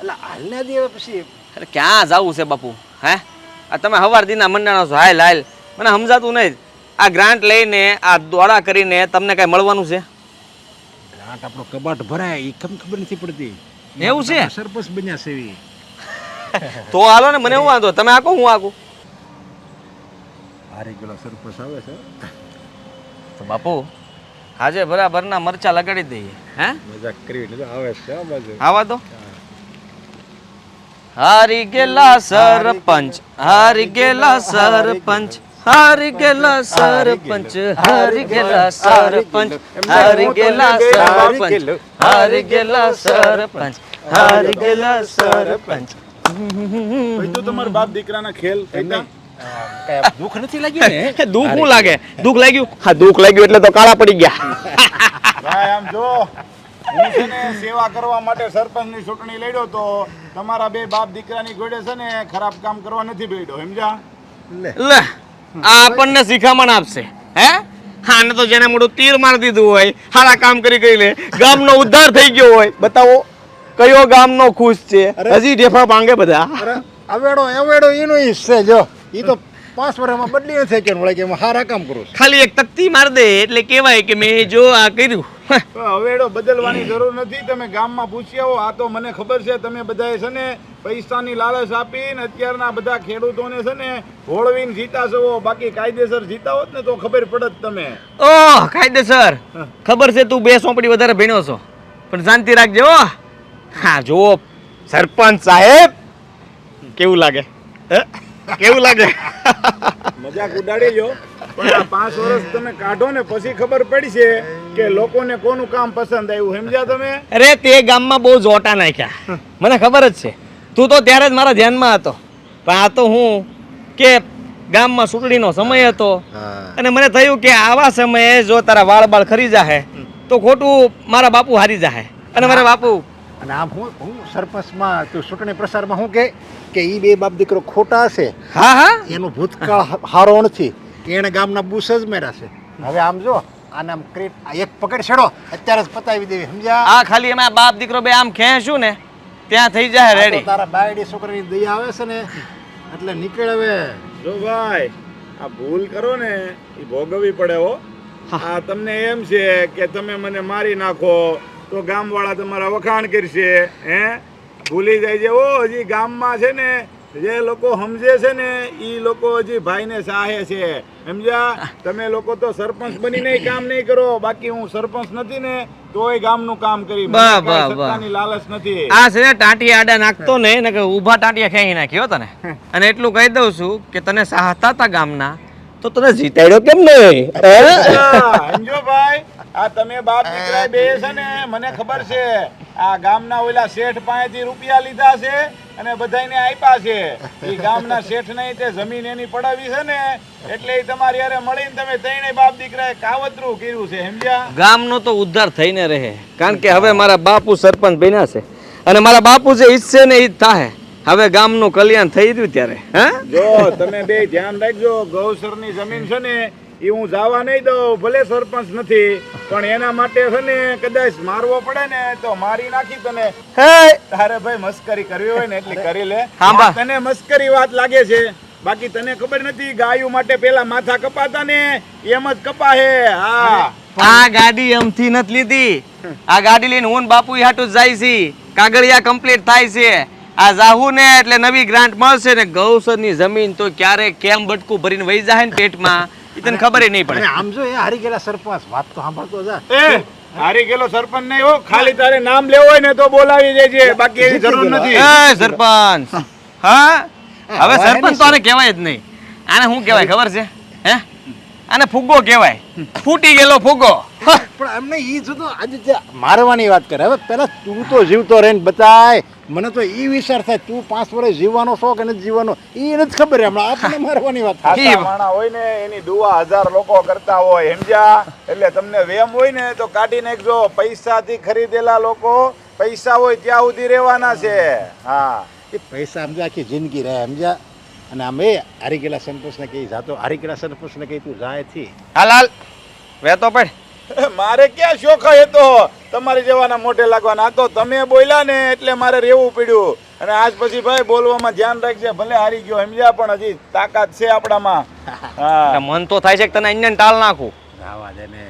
એટલે હાલને દે પછી. અરે ક્યાં જવું છે બાપુ હે? આ તમે હવાર દીના મંડાણો છો હાલ હાલ. મને સમજાતું નહીં. આ ગ્રાન્ટ લઈને આ દોડા કરીને તમને કાંઈ મળવાનું છે? ગ્રાન્ટ આપણો કબાટ ભરાય એ કેમ ખબર નથી પડતી? એવું છે? સરપંચ બન્યા છે એવી તો હાલો ને મને હું વાંધો. તમે આકો હું આકું. હારી પેલો સરપંચ આવે છે. તો બાપુ આજે બરાબરના મરચા લગાડી દઈએ હે? મજાક કરી આવે છે આવા દો હારી ગયેલા સરપંચ હારી ગયેલા સરપંચ હારી ગયેલા સરપંચ હારી ગેલા સરપંચ હારી ગયેલા સરપંચ હારી ગયેલા. સરપંચ હારી ગેલા સરપંચ. ભાઈ તો તમારા બાપ દીકરાના ખેલ દુઃખ નથી લાગ્યું ને? દુઃખ શું લાગે? દુઃખ લાગ્યું? હા દુઃખ લાગ્યું એટલે તો કાળા પડી ગયા. ભાઈ આમ જો. હું છે ને સેવા કરવા માટે સરપંચની ચૂંટણી લડ્યો તો તમારા બે બાપ દીકરાની ગોડે છે ને ખરાબ કામ કરવા નથી બેઠો સમજ્યા? લે. લે આ આપણને શિખામણ આપશે હે? હાને તો જેને મોટું તીર મારી દીધું હોય હારા કામ કરી કરી લે. ગામનો ઉદ્ધાર થઈ ગયો હોય બતાવો કયો ગામનો ખુશ છે? હજી ઢેફા ભાંગે બધા. અવેડો અવેડો એનો ઈશ છે જો. ઈ તો પાંચ વર્ષમાં બદલી નથી કે વળે કે હારા કામ કરું ખાલી એક તકતી માર દે એટલે કહેવાય કે મેં જો આ કર્યું. હવે એડો બદલવાની જરૂર નથી તમે ગામમાં પૂછી આવો આ તો મને ખબર છે તમે બધાએ છે ને પૈસાની લાલચ આપીને અત્યારના બધા ખેડૂતોને છે ને હોળવીને જીતા છો બાકી કાયદેસર જીતા હોત ને તો ખબર પડત તમે. ઓહ કાયદેસર. ખબર છે તું બે સોંપડી વધારે ભણ્યો છો. પણ શાંતિ રાખજે હો. હા જુઓ સરપંચ સાહેબ કેવું લાગે? હે? કેવું લાગે? મજાક ઉડાડી જો પણ આ પાંચ વર્ષ તમે કાઢો ને પછી ખબર પડશે કે લોકોને કોનું કામ પસંદ આવ્યું. સમજ્યા તમે? અરે તે ગામમાં બહુ જોટા નાખ્યા. મને ખબર જ છે. તું તો ત્યારે જ મારા ધ્યાનમાં હતો. પણ આ તો હું કે ગામમાં ચૂંટણીનો સમય હતો. અને મને થયું કે આવા સમયે જો તારા વાળ બાળ ખરી જાહે તો ખોટું મારા બાપુ હારી જાહે. અને મારા બાપુ અને આમ હું હું સરપંચમાં તું ચૂંટણી પ્રસારમાં હું કે કે ઈ બે બાપ દીકરો ખોટા છે. હા હા. એનો ભૂતકાળ હારો નથી એણે ગામના બુસ જ મેરા છે. હવે આમ જો આને આમ ક્રેટ આ એક પકડ છેડો અત્યારે જ પતાવી દેવી સમજ્યા? આ ખાલી એમાં બાપ દીકરો બે આમ ખેંચું ને ત્યાં થઈ જાય રેડી તારા બાયડી છોકરાની દયા આવે છે ને એટલે નીકળ હવે. જો ભાઈ આ ભૂલ કરો ને એ ભોગવવી પડે હો. આ તમને એમ છે કે તમે મને મારી નાખો તો ગામવાળા તમારા વખાણ કરશે હે? ભૂલી જાય છે. ઓ હજી ગામમાં છે ને જે લોકો સમજે છે ને એ લોકો હજી ભાઈને સાહે છે. સમજ્યા? તમે લોકો તો સરપંચ બનીને કામ નહીં કરો. બાકી હું સરપંચ નથી ને તોય ગામનું કામ કરી. સત્તાની લાલચ નથી. આ છે ને ટાંટી આડા નાખતો ને એને કે ઊભા ટાંટિયા ખેંચી નાખ્યો તને. અને એટલું કહી દઉં છું કે તને સાહતા હતા ગામના તો તને જીતાડ્યો કેમ નહીં? સમજો ભાઈ આ તમે બાપ દીકરા બે છે ને મને ખબર છે. આ ગામના ઓલા શેઠ પાસેથી રૂપિયા લીધા છે અને બધાને આપ્યા છે. એ ગામના શેઠ નહીં તે જમીન એની પડાવી છે ને એટલે એ તમારી હારે મળીને તમે ત્રણેય બાપ દીકરાએ કાવતરું કર્યું છે સમજ્યા? ગામનો તો ઉદ્ધાર થઈને રહે કારણ કે હવે મારા બાપુ સરપંચ બન્યા છે. અને મારા બાપુ જે ઈચ્છે ને એ જ થાય હવે ગામનું કલ્યાણ થઈ રહ્યું ત્યારે હા? જો તમે બે ધ્યાન રાખજો ગૌસરની જમીન છે ને એ હું જવા નહીં દઉં ભલે સરપંચ નથી પણ એના માટે છે ને કદાચ મારવો પડે ને તો મારી નાખી તને. હે! તારે ભાઈ મસ્કરી કરવી હોય ને એટલે કરી લે. તને મસ્કરી વાત લાગે છે. બાકી તને ખબર નથી ગાયું માટે પેલા માથા કપાતા ને એમ જ કપા હે. હા આ ગાડી એમથી નથી લીધી. આ ગાડી લઈને હું બાપુ હાટું જાય છે. કાગળિયા કમ્પ્લીટ થાય છે. આ જાહુ ને એટલે નવી ગ્રાન્ટ મળશે ને. ગૌસરની જમીન તો ક્યારે કેમ બટકું ભરીને વહી જાય ને પેટમાં. એ તને ખબર નહીં પડે. આમ જો એ હારી ગયેલા સરપંચ વાત તો સાંભળતો જા. એ હારી ગયેલો સરપંચ નહીં હો ખાલી તારે નામ લેવું હોય ને તો બોલાવી દેજે બાકી એવી જરૂર નથી. એ સરપંચ. હા. હવે સરપંચ તો આને કહેવાય જ નહીં. આને શું કહેવાય ખબર છે? હે? આને ફુગ્ગો કહેવાય. ફૂટી ગયેલો ફુગ્ગો. પણ એમને ઈ જો તો આજે જે મારવાની વાત કરે હવે પેલા તું તો જીવતો રહીને બતાય. મને તો ઈ વિચાર થાય તું પાંચ વર્ષ જીવવાનો શોખ કે જીવવાનો ઈ નથી ખબર હમણાં આપણને મારવાની વાત થાય. માણા હોય ને એની દુવા હજાર લોકો કરતા હોય સમજ્યા? એટલે તમને વેમ હોય ને તો કાઢી નાખજો. પૈસાથી ખરીદેલા લોકો પૈસા હોય ત્યાં સુધી રહેવાના છે. હા. એ પૈસા સમજ્યા આખી જિંદગી રહે સમજ્યા? અને અમે હારી ગયેલા સંતોષને કહી જાતો હારી ગયેલા સંતોષને કહી તું જાય થી હાલ હાલ વેતો પણ મારે ક્યાં શોખ એ તો તમારી જેવાના મોઢે લાગવાના. તો તમે બોલ્યા ને એટલે મારે રહેવું પડ્યું. અને આજ પછી ભાઈ બોલવામાં ધ્યાન રાખજે ભલે હારી ગયો સમજ્યા પણ હજી તાકાત છે આપણામાં. હા. મન તો થાય છે કે તને અહીંયા ટાળ નાખું. આવા દે ને.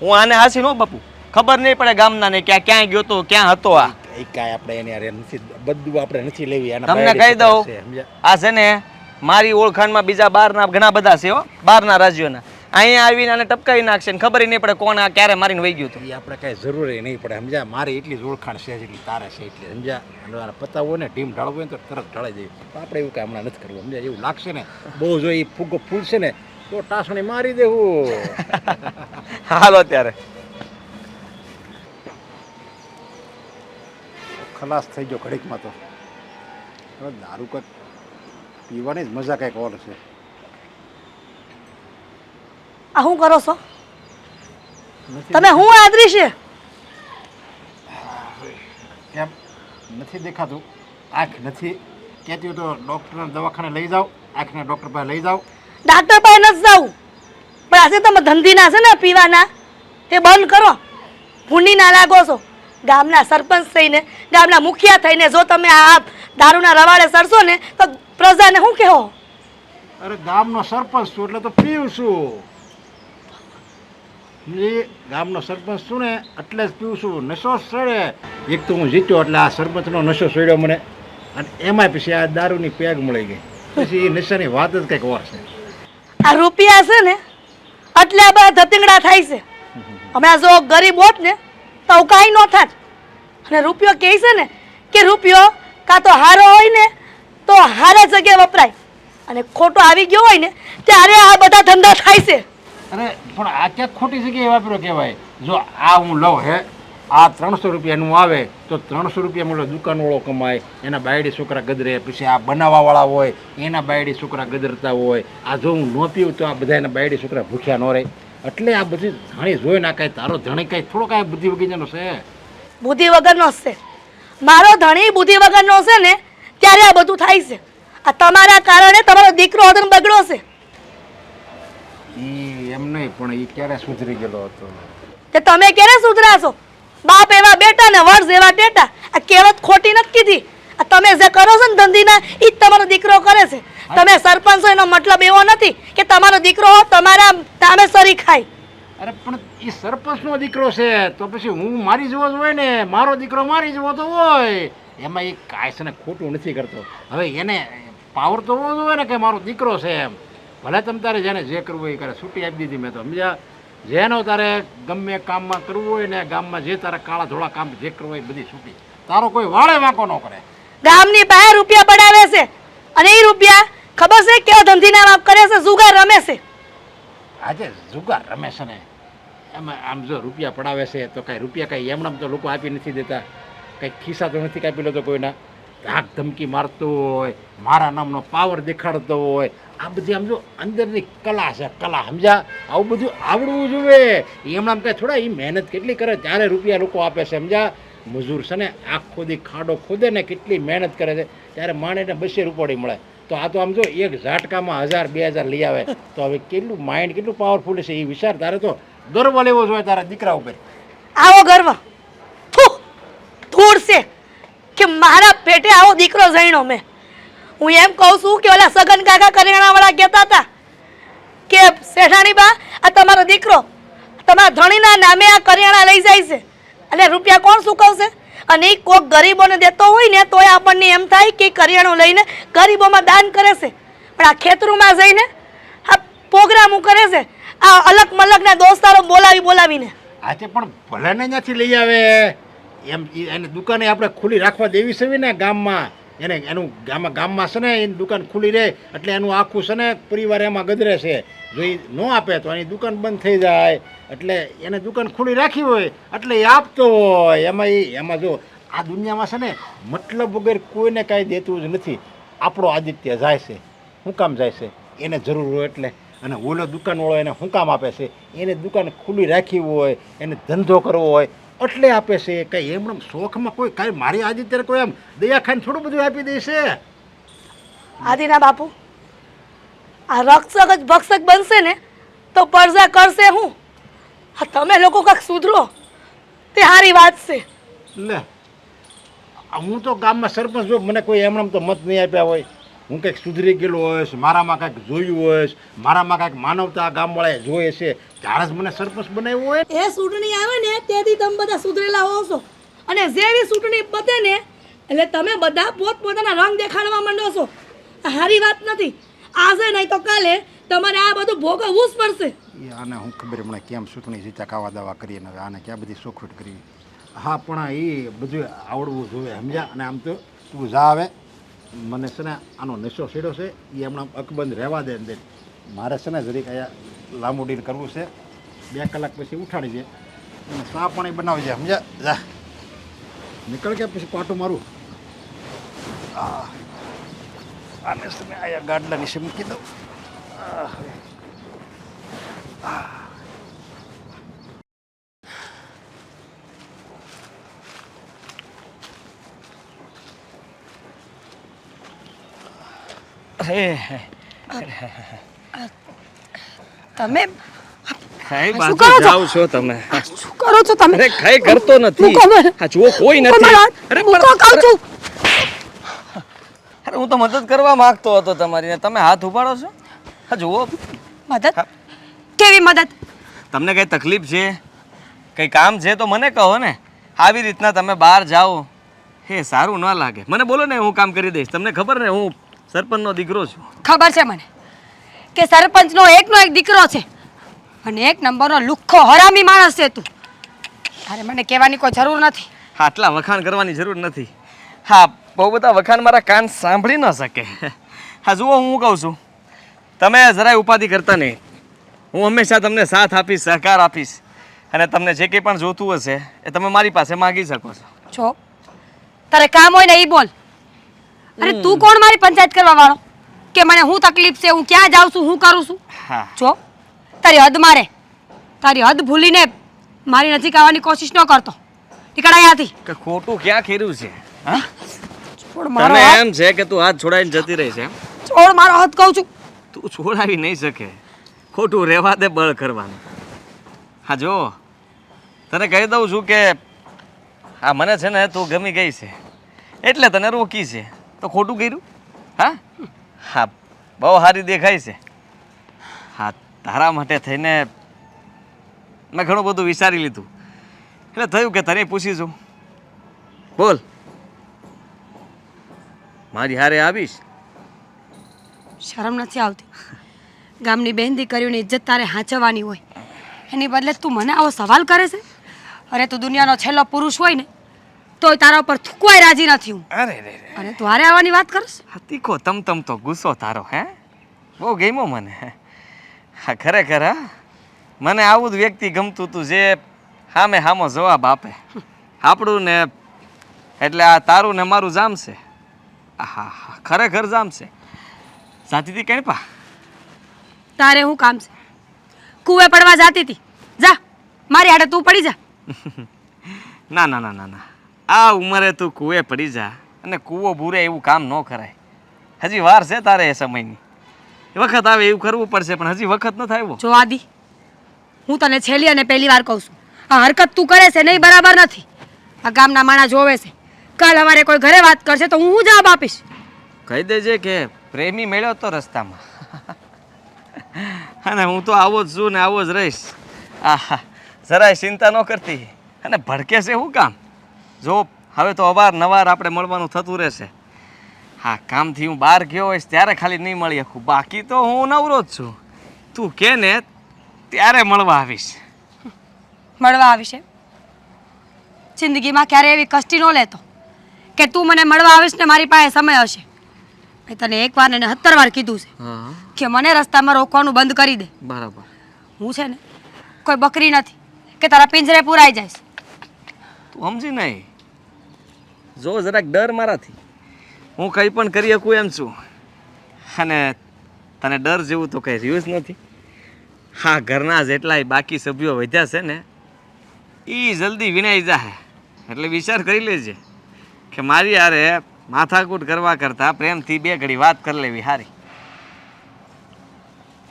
હું આને હાસી નો બાપુ. ખબર નહીં પડે ગામના ને ક્યાં ક્યાં ગયો તો ક્યાં હતો આ. એ કાંઈ આપણે એની હારે નથી બધું આપણે નથી લેવી એના તમને કહી દઉં. આ છે ને મારી ઓળખાણમાં બીજા બહારના ઘણા બધા છે હો બહારના રાજ્યોના. અહીંયા આવીને આને ટપકાવી નાખશે ને ખબર નહીં પડે કોણ આ ક્યારે મારીને વહી ગયું હતું. એ આપણે કાંઈ જરૂરી નહીં પડે સમજ્યા? મારી એટલી જ ઓળખાણ છે જેટલી તારે છે એટલી સમજ્યા? પતાવવું ને ટીમ ઢાળવો ને તો તરત ઢળાઈ દેવી પણ આપણે એવું કાંઈ હમણાં નથી કરવું સમજ્યા? એવું લાગશે ને બહુ જો એ ફૂગો ફૂલશે ને તો ટાસણી મારી દેવું. હાલો ત્યારે. ખલાસ થઈ ગયો ઘડીકમાં તો. હવે દારૂ કંઈક પીવાની જ મજા કંઈક ઓર છે. આ શું કરો છો? તમે હું આદરી છે? કેમ? નથી દેખાતું. આંખ નથી. કહેતી તો ડૉક્ટરના દવાખાને લઈ જાઓ. આંખના ડૉક્ટર પાસે લઈ જાઓ. ડાક્ટર પાસે નથી જાઉં. પણ આજે તમે ધંધીના છે ને પીવાના. તે બંધ કરો. ભૂંડી ના લાગો છો. ગામના સરપંચ થઈને ગામના મુખિયા થઈને જો તમે આ દારૂના રવાડે સરશો ને તો પ્રજાને શું કહો? અરે ગામનો સરપંચ છું એટલે તો પીવું છું. એ ગામનો સરપંચ છું ને એટલે જ પીવું છું. નશો સડે. એક તો હું જીત્યો એટલે આ સરપંચનો નશો સડ્યો મને. અને એમાંય પછી આ દારૂની પેગ મળી ગઈ. પછી એ નશાની વાત જ કંઈક ઓર છે. આ રૂપિયા છે ને એટલે આ બધા ધતિંગડા થાય છે. અમે આ જો ગરીબ હોત ને તો આવું કાંઈ ન થાત. અને રૂપિયો કહે છે ને કે રૂપિયો કાં તો હારો હોય ને તો હારે જગ્યાએ વપરાય. અને ખોટો આવી ગયો હોય ને ત્યારે આ બધા ધંધા થાય છે. અરે, પણ આ ક્યાંક ખોટી જગ્યાએ વાપર્યો કહેવાય. જો આ હું લઉં હે, આ ત્રણસો રૂપિયાનું આવે તો ત્રણસો રૂપિયા મોટો દુકાનવાળો કમાય, એના બાયડી છોકરા ગદરે, પછી આ બનાવવાવાળા હોય, એના બાયડી છોકરા ગદરતા હોય. આ જો હું ન પીવું તો આ બધા એના બાયડી છોકરા ભૂખ્યા ન રહે. એટલે આ બધી ધણી જોઈ ના કાંઈ તારો ધણી કાંઈ થોડો કાંઈ બુદ્ધિ વગીજાનો છે? બુદ્ધિ વગરનો છે. મારો ધણી બુદ્ધિ વગરનો છે ને ત્યારે આ બધું થાય છે. આ તમારા કારણે તમારો દીકરો હદન બગડો છે. એ એમ નહીં પણ એ ક્યારે સુધરી ગયેલો હતો? તે તમે ક્યારે સુધરાશો? બાપ એવા બેટા ને વર્ષ એવા ટેટા આ કહેવત ખોટી નથી કીધી. તમે જે કરો છો ને ધંધીના એ જ તમારો દીકરો કરે છે. તમે સરપંચ એનો મતલબ એવો નથી કે તમારો દીકરો તમારા તામે સરી ખાય. અરે પણ એ સરપંચનો દીકરો છે તો પછી હું મારી જેવો જ હોય ને મારો દીકરો મારી જેવો તો હોય. એમાં એ કાંઈ ખોટું નથી કરતો. હવે એને પાવર તો હોવો જોઈએ ને કે મારો દીકરો છે એમ. ભલે તમે તારે જેને જે કરવું હોય એ કરે. છૂટી આપી દીધી મેં તો. સમજ્યા? જેનો તારે ગમે કામમાં કરવું હોય ને ગામમાં જે તારે કાળા ધોળા કામ જે કરવું હોય બધી છૂટી. તારો કોઈ વાળે વાંકો ન કરે. ગામની પાસે રૂપિયા પડાવે છે. અને એ રૂપિયા ખબર છે કેવા ધંધીના બાપ કરે છે? જુગાર રમે છે. આજે જુગાર રમે છે ને. એમાં આમ જો રૂપિયા પડાવે છે તો કાંઈ રૂપિયા કાંઈ એમણામ તો લોકો આપી નથી દેતા. કંઈ ખિસ્સા તો નથી કાપી લેતો કોઈના. ધાક ધમકી મારતો હોય, મારા નામનો પાવર દેખાડતો હોય. આ બધી આમ જો અંદરની કલા છે, કલા, સમજ્યા? આવું બધું આવડવું જોઈએ. એમણામ કાંઈ થોડા એ મહેનત કેટલી કરે, ત્યારે રૂપિયા લોકો આપે છે, સમજ્યા? મજૂર છે ને, આખો દી ખાડો ખોદે ને કેટલી મહેનત કરે છે. ત્યારે માણેને બસે રૂપોડી મળે. તો આ તો આમ જો એક ઝાટકામાં હજાર, બે હજાર લઈ આવે. તો હવે કેટલું માઇન્ડ કેટલું પાવરફુલ છે એ વિચાર તારે તો ગર્વ લેવો જોઈએ તારા દીકરા ઉપર. આવો ગર્વ. ધૂળ છે કે મારા પેટે આવો દીકરો જઈનો મેં. હું એમ કહું છું કે ઓલા સગન કાકા કરિયાણાવાળા કહેતા હતા કે શેઠાણી બા આ તમારો દીકરો, તમારા ધણીના નામે આ કરિયાણા લઈ જાય છે. અને રૂપિયા કોણ ચૂકવશે? અને એ કોક ગરીબોને દેતો હોય ને, તોય આપણને એમ થાય કે કરિયાણું લઈને ગરીબોમાં દાન કરે છે. પણ આ ખેતરોમાં જઈને આ પ્રોગ્રામો કરે છે, આ અલગ મલગના દોસ્તારો બોલાવી બોલાવીને. આજે પણ ભલે ને લઈ આવે. એમ એને દુકાને આપણે ખુલ્લી રાખવા દેવી છે ને ગામમાં. એને એનું ગામમાં ગામમાં છે ને, એની દુકાન ખુલ્લી રહે એટલે એનું આખું છે ને, પરિવાર એમાં ગદરે છે. જો એ ન આપે તો એની દુકાન બંધ થઈ જાય. એટલે એને દુકાન ખુલ્લી રાખી હોય, એટલે એ આપતો હોય. એમાં એ એમાં જો આ દુનિયામાં છે ને, મતલબ વગર કોઈને કાંઈ દેતું જ નથી. આપણો આદિત્ય જાય છે. શું કામ જાય છે? એને જરૂર હોય એટલે. અને ઓલો દુકાનવાળો એને શું કામ આપે છે? એને દુકાન ખુલ્લી રાખી હોય, એને ધંધો કરવો હોય, એટલે આપે છે. કંઈ એમણે શોખમાં કોઈ કાંઈ મારી આદિત્ય કોઈ એમ દયા ખાઈને થોડું બધું આપી દે છે આદિના બાપુ. આ રક્ષક જ ભક્ષક બનશે ને તો પરજા કરશે હું? હા તમે લોકો કાંક સુધરો? તે સારી વાત છે. લે હું તો ગામમાં સરપંચ જો મને કોઈ એમણે તો મત નહીં આપ્યા હોય. હું કંઈક સુધરી ગયેલો હોઈશ મારામાં કાંઈક જોયું હોઈશ મારામાં કાંઈક માનવતા ગામવાળાએ જોઈએ છે ત્યારે જ મને સરપંચ બનાવ્યો હોય. એ ચૂંટણી આવે ને તેથી તમે બધા સુધરેલા હોવ છો. અને જેવી ચૂંટણી પતે ને એટલે તમે બધા પોતપોતાના રંગ દેખાડવા માંડો છો. સારી વાત નથી. આજે નહીં તો કાલે તમારે આ બધું ભોગવવું જ પડશે. આને હું ખબર હમણાં કેમ ચૂંટણી જીતા કાવા દાવા કરીએ ને આને ક્યાં બધી સોખવટ કરી હા, પણ એ બધું આવડવું જોઈએ, સમજ્યા? અને આમ તો તું જા આવે મને છે ને આનો નશો છેડો છે એ હમણાં અકબંધ રહેવા દે અંદર મારે છે ને જરીક અહીંયા લાંબુ ડીલ કરવું છે. બે કલાક પછી ઉઠાડી દે. અને ચા પાણી બનાવી દે, સમજ્યા? જા. નીકળ કે પછી પાટું મારું? આ આને છે ને અહીંયા ગાડલા નીચે મૂકી દઉં તમે કઈ શું બાજુ કરો છો? તમે શું કરો છો તમે અરે કઈ કરતો નથી મૂકો મને. આ જુઓ કોઈ નથી. અરે મૂકો પણ- છું હું તો મદદ કરવા માંગતો હતો તમારી ને. તમે હાથ ઉપાડો છો? હા જુઓ. મદદ? કેવી મદદ? તમને કઈ તકલીફ છે? કઈ કામ છે તો મને કહો ને. આવી રીતના તમે બહાર જાઓ. હે સારું ન લાગે. મને બોલો ને હું કામ કરી દઈશ. તમને ખબર ને હું સરપંચનો દીકરો છું. ખબર છે મને કે સરપંચનો એકનો એક દીકરો છે અને એક નંબરનો લુખ્ખો હરામી માણસ છે તું. તારે મને કહેવાની કોઈ જરૂર નથી. આટલા વખાણ કરવાની જરૂર નથી. હા બહુ બધા વખાણ મારા કાન સાંભળી ન શકે. હા જુઓ હું કહું છું. તમે જરાય ઉપાધિ કરતા નહીં. હું હંમેશા તમને સાથ આપીશ સહકાર આપીશ. અને તમને જે કંઈ પણ જોતું હશે એ તમે મારી પાસે માગી શકો છો. છો તારે કામ હોય ને એ બોલ. અરે તું કોણ મારી પંચાયત કરવા વાળો? કે મને હું તકલીફ છે હું ક્યાં જાઉં છું હું કરું છું? હા. જો તારી હદ મારે. તારી હદ ભૂલીને મારી નજીક આવવાની કોશિશ ન કરતો. નીકળ અહીંયાથી. કે ખોટું ક્યાં ખેર્યું છે હા? છોડ મારો તને એમ છે કે તું હાથ છોડાઈને જતી રહી છે એમ? છોડ મારો હાથ કહું છું. તું છોડાવી નહીં શકે. ખોટું રહેવા દે બળ કરવાનું. હા જો. તને કહી દઉં છું કે હા મને છે ને તું ગમી ગઈ છે. એટલે તને રોકી છે. તો ખોટું કર્યું? હા? હા બહુ સારી દેખાય છે. હા તારા માટે થઈને મેં ઘણું બધું વિચારી લીધું. એટલે થયું કે તને પૂછી જોઉં બોલ. મારી હારે આવીશ. શરમ નથી આવતી. ગામની બેન દીકરીઓની ઇજ્જત તારે હાંચવવાની હોય. એની બદલે તું મને આવો સવાલ કરે છે? અરે તું દુનિયાનો છેલ્લો પુરુષ હોય ને તોય તારા ઉપર થૂકવાય રાજી નથી હું. અરે રે રે. અને તું હારે આવવાની વાત કરશ? હા તીખો તમ તમ તો ગુસ્સો તારો હે? બહુ ગમ્યો મને. હા ખરેખર હા? મને આવું જ વ્યક્તિ ગમતું તું જે સામે સામો જવાબ આપે. આપણું ને એટલે આ તારું ને મારું જામશે હા હા ખરેખર જામશે સાચીથી કઈ પા? તારે શું કામ છે? કૂવે પડવા જાતી હતી. જા મારી હાડે તું પડી જા. ના ના ના ના ના. આ ઉંમરે તું કુવે પડી જા અને કૂવો ભૂરે એવું કામ ન કરાય. હજી વાર છે તારે એ સમયની. વખત આવે એવું કરવું પડશે પણ હજી વખત ન થાય જો આદિ હું તને છેલ્લી અને પહેલી વાર કહું છું. આ હરકત તું કરે છે નહીં બરાબર નથી. આ ગામના માણા જોવે છે. કાલ અમારે કોઈ ઘરે વાત કરશે તો હું શું જવાબ આપીશ. કહી દેજે કે પ્રેમી મળ્યો તો રસ્તામાં. અને હું તો આવો જ છું ને આવો જ રહીશ. આહા જરાય ચિંતા ન કરતી. અને ભડકે છે શું કામ? જો હવે તો અવારનવાર આપણે મળવાનું થતું રહેશે. હા કામથી હું બહાર ગયો હોઈશ ત્યારે ખાલી નહીં મળી શકું. બાકી તો હું નવરો જ છું. તું કે ને ત્યારે મળવા આવીશ. મળવા આવીશે જિંદગીમાં ક્યારે એવી કષ્ટી ન લેતો. કે તું મને મળવા આવીશ ને મારી પાસે સમય હશે. મેં તને એક વાર ને સત્તર વાર કીધું છે હા કે મને રસ્તામાં રોકવાનું બંધ કરી દે. બરાબર. હું છે ને કોઈ બકરી નથી કે તારા પિંજરે પુરાઈ જઈશ તું સમજી નહીં. જો જરાક ડર મારાથી. હું કંઈ પણ કરી શકું એમ છું. અને તને ડર જેવું તો કંઈ રહ્યું જ નથી. હા ઘરના જેટલાય બાકી સભ્યો વધ્યા છે ને એ જલ્દી વિનાઈ જાય એટલે વિચાર કરી લેજે. કે મારી યારે માથાકૂટ કરવા કરતાં પ્રેમથી બે ઘડી વાત કરી લેવી સારી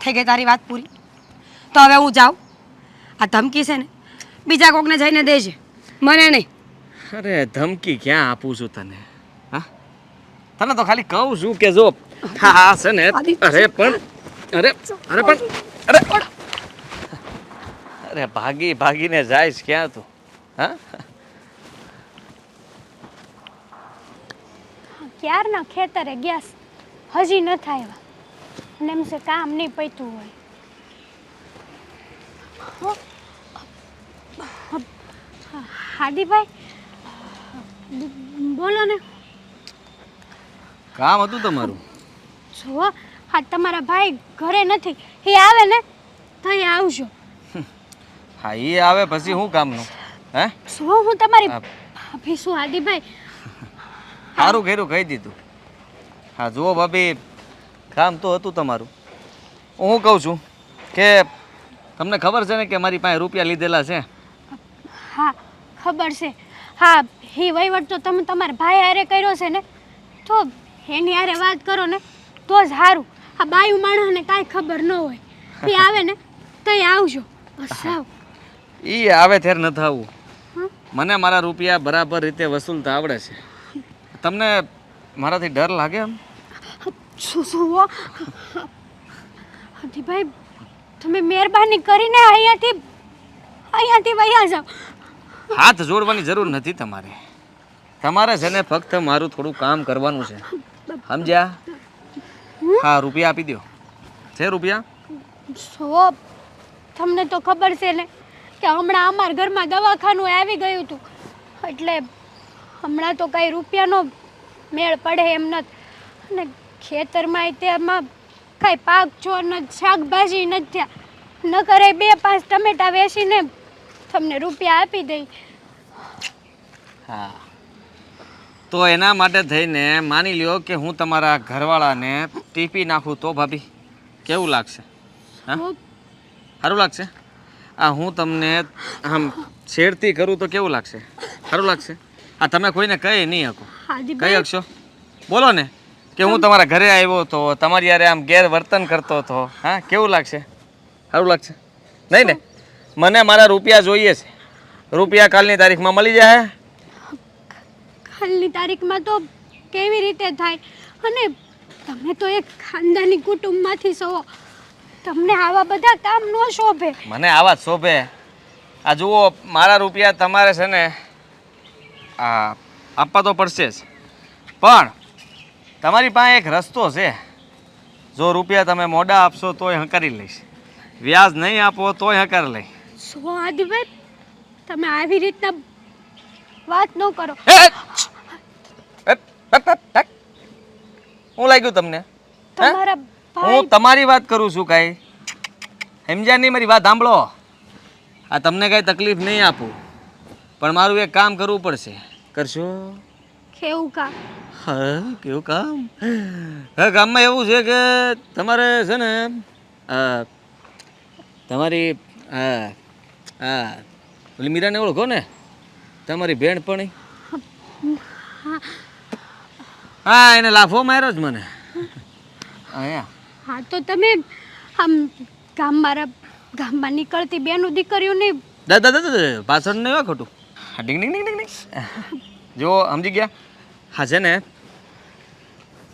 થઈ ગઈ તારી વાત પૂરી? તો હવે હું જાઉં. આ ધમકી છે ને બીજા કોકને જઈને દેજે. મને નહીં. અરે ધમકી ક્યાં આપું છું તને? હા? તને તો ખાલી કહું છું કે જો હા છે ને અરે પણ અરે અરે પણ અરે. અરે ભાગી ભાગીને જાઈશ ક્યાં તું? હા? ક્યારના ખેતરે ગેસ હજી ન આવ્યા. અને એમ છે કામ નહીં પૈતું હોય. હાદીભાઈ બોલો ને. કામ હતું તમારું? જો હા તમારા ભાઈ ઘરે નથી. એ આવે ને તો એ આવજો. હા એ આવે પછી હું કામનું? હે? શું હું તમારી. ભાભી શું હાદીભાઈ સારું ઘેરું કહી દીધું. હા જુઓ ભાભી કામ તો હતું તમારું. હું કહું છું કે તમને ખબર છે ને કે મારી પાસે રૂપિયા લીધેલા છે? હા ખબર છે. હા એ વહીવટ તો તમે તમારા ભાઈ હારે કર્યો છે ને? તો એની હારે વાત કરો ને તો જ સારું આ બાયું માણસને કાંઈ ખબર ન હોય. એ આવે ને તો આવજો. બસ આવ. એ આવે ત્યારે નથી આવવું મને મારા રૂપિયા બરાબર રીતે વસૂલતા આવડે છે. તમને મારાથી ડર લાગે એમ? શું શું હો? ભાઈ તમે મહેરબાની કરીને અહીંયાથી અહીંયાથી વયા જાઓ. હાથ જોડવાની જરૂર નથી તમારે. તમારે છે ને ફક્ત મારું થોડું કામ કરવાનું છે. સમજ્યા? હા? રૂપિયા આપી દો છે રૂપિયા? સો તમને તો ખબર છે ને કે હમણાં અમારા ઘરમાં દવાખાનું આવી ગયું હતું. એટલે હમણાં તો કાંઈ રૂપિયાનો મેળ પડે એમ નથી. અને ખેતરમાં તેમાં કાંઈ પાક છો ન શાકભાજી નથી થયા. ન કરે બે પાંચ ટમેટા વેચીને તમને રૂપિયા આપી દઈ. હા. તો એના માટે થઈને માની લ્યો કે હું તમારા ઘરવાળાને ટીપી નાખું તો ભાભી કેવું લાગશે? હા? સારું લાગશે? આ હું તમને આમ છેડતી કરું તો કેવું લાગશે? સારું લાગશે? આ તમે કોઈને કહી નહીં શકો. કહી શકશો? બોલો ને કે હું તમારા ઘરે આવ્યો હતો તમારી યારે આમ ગેરવર્તન કરતો હતો. હા કેવું લાગશે? સારું લાગશે. નહીં ને? મને મારા રૂપિયા જોઈએ છે. રૂપિયા કાલની તારીખમાં મળી જાય? કાલની તારીખમાં તો કેવી રીતે થાય? અને તમે તો એક ખાનદાની કુટુંબમાંથી છો. તમને આવા બધા કામ ન શોભે. મને આવા શોભે. આ જુઓ મારા રૂપિયા તમારે છે ને આપવા તો પડશે જ. પણ તમારી પાસે એક રસ્તો છે. જો રૂપિયા તમે મોડા આપશો તોય હંકારી લઈશ. વ્યાજ નહીં આપો તોય હંકાર લઈ સો આદિભાઈ તમે આવી રીતના વાત ન કરો. શું લાગ્યું તમને? તમારા હું તમારી વાત કરું છું કાંઈ. સમજ્યા નહીં મારી વાત? સાંભળો. આ તમને કાંઈ તકલીફ નહીં આપું. પણ મારું એક કામ કરવું પડશે. કરશો? કેવું કામ? હા કેવું કામ? હા કામમાં એવું છે કે તમારે છે ને તમારી હા હા ઓલી મીરાને ઓળખો ને? તમારી બેનપણી હા એને લાફો માર્યો જ મને. હા તો તમે આમ ગામ મારા ગામમાં નીકળતી બેનું દીકરીઓને દાદા દાદા દાદા પાછળ નહીં ખોટું. હા, ડિંગ ડિંગ ડિંગ ડીંગ. ડીંગ જો સમજી ગયા? હા છે ને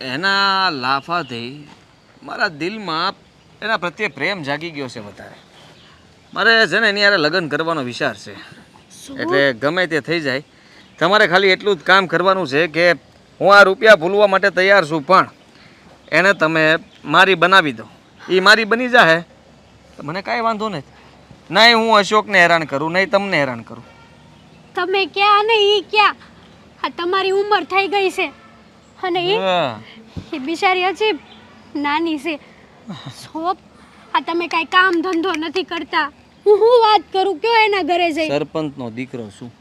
એના લાફાથી મારા દિલમાં એના પ્રત્યે પ્રેમ જાગી ગયો છે વધારે. મારે છે ને એની યારે લગ્ન કરવાનો વિચાર છે. એટલે ગમે તે થઈ જાય. તમારે ખાલી એટલું જ કામ કરવાનું છે કે હું આ રૂપિયા ભૂલવા માટે તૈયાર છું પણ એને તમે મારી બનાવી દો. એ મારી બની જાય મને કાંઈ વાંધો નથી. નહીં હું અશોકને હેરાન કરું નહીં તમને હેરાન કરું. તમે ક્યાં અને ઈ ક્યાં? આ તમારી ઉંમર થઈ ગઈ છે. અને ઈ એ બિચારી હજી નાની છે. સોપ આ તમે કાંઈ કામ ધંધો નથી કરતા. હું હું વાત કરું? કયો એના ઘરે જઈ? સરપંચનો દીકરો છું.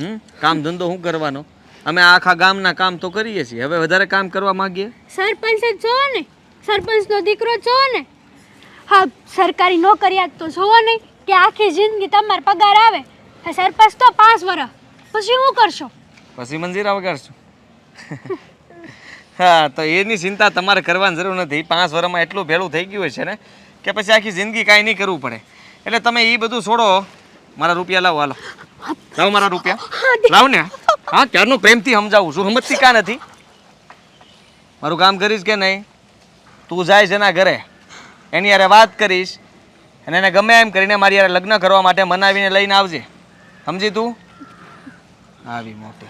હમ? કામ ધંધો શું કરવાનો? અમે આખા ગામના કામ તો કરીએ છીએ. હવે વધારે કામ કરવા માંગીએ? સરપંચ જ છો ને. સરપંચનો દીકરો છો ને. હા સરકારી નોકરિયાત તો જોવો નહીં કે આખી જિંદગી તમારે પગાર આવે. સરપંચ તો પાંચ વર્ષ પછી શું કરશો? પછી મંજીરા વગાડશું. હા, તો એની ચિંતા તમારે કરવાની જરૂર નથી. પાંચ વર્ષમાં એટલું ભેળું થઈ ગયું છે ને, કે પછી આખી જિંદગી કાંઈ નહીં કરવું પડે. એટલે તમે એ બધું છોડો. મારા રૂપિયા લાવો, હાલો. લાવો મારા રૂપિયા. લાવ ને. હા ક્યારનું પ્રેમથી સમજાવું છું. સમજતી કાં નથી? મારું કામ કરીશ કે નહીં? તું જાય છે એના ઘરે. એની યારે વાત કરીશ. અને એને ગમે એમ કરીને મારી યારે લગ્ન કરવા માટે મનાવીને લઈને આવજે. સમજી તું? આવી મોટી.